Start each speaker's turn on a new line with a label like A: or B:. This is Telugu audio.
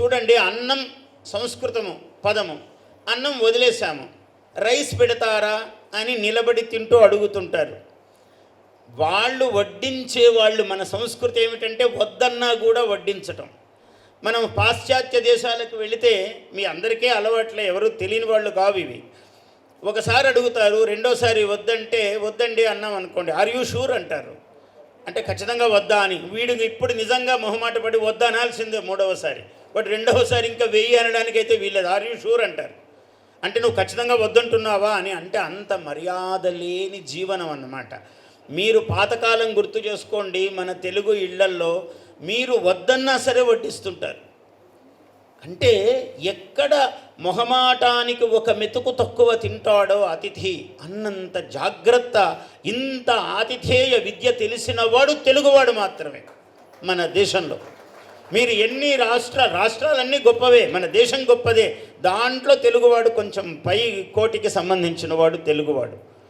A: చూడండి అన్నం సంస్కృతము పదము. అన్నం వదిలేశాము. రైస్ పెడతారా అని నిలబడి తింటూ అడుగుతుంటారు. వాళ్ళు వడ్డించే వాళ్ళు మన సంస్కృతి ఏమిటంటే వద్దన్నా కూడా వడ్డించటం. మనం పాశ్చాత్య దేశాలకు వెళితే మీ అందరికీ అలవాట్లే ఎవరు తెలియని వాళ్ళు కావు ఇవి. ఒకసారి అడుగుతారు రెండోసారి వద్దంటే వద్దండి అన్నాం అనుకోండి ఆర్ యూ షూర్ అంటారు. అంటే ఖచ్చితంగా వద్దా అని. వీడు ఇప్పుడు నిజంగా మొహమాట పడి వద్దా అనాల్సిందే మూడవసారి. బట్ రెండవసారి ఇంకా వెయ్యి అనడానికి అయితే వీళ్ళది ఆర్ యూ షూర్ అంటారు. అంటే నువ్వు ఖచ్చితంగా వద్దంటున్నావా అని అంటే అంత మర్యాద లేని జీవనం అన్నమాట. మీరు పాతకాలం గుర్తు చేసుకోండి మన తెలుగు ఇళ్ళల్లో మీరు వద్దన్నా సరే వడ్డిస్తుంటారు. అంటే ఎక్కడ మొహమాటానికి ఒక మెతుకు తక్కువ తింటాడో అతిథి అన్నంత జాగ్రత్త ఇంత ఆతిథేయ విద్య తెలిసినవాడు తెలుగువాడు మాత్రమే మన దేశంలో. మీరు ఎన్ని రాష్ట్ర రాష్ట్రాలన్నీ గొప్పవే మన దేశం గొప్పదే దాంట్లో తెలుగువాడు కొంచెం పై కోటికి సంబంధించిన వాడు తెలుగువాడు.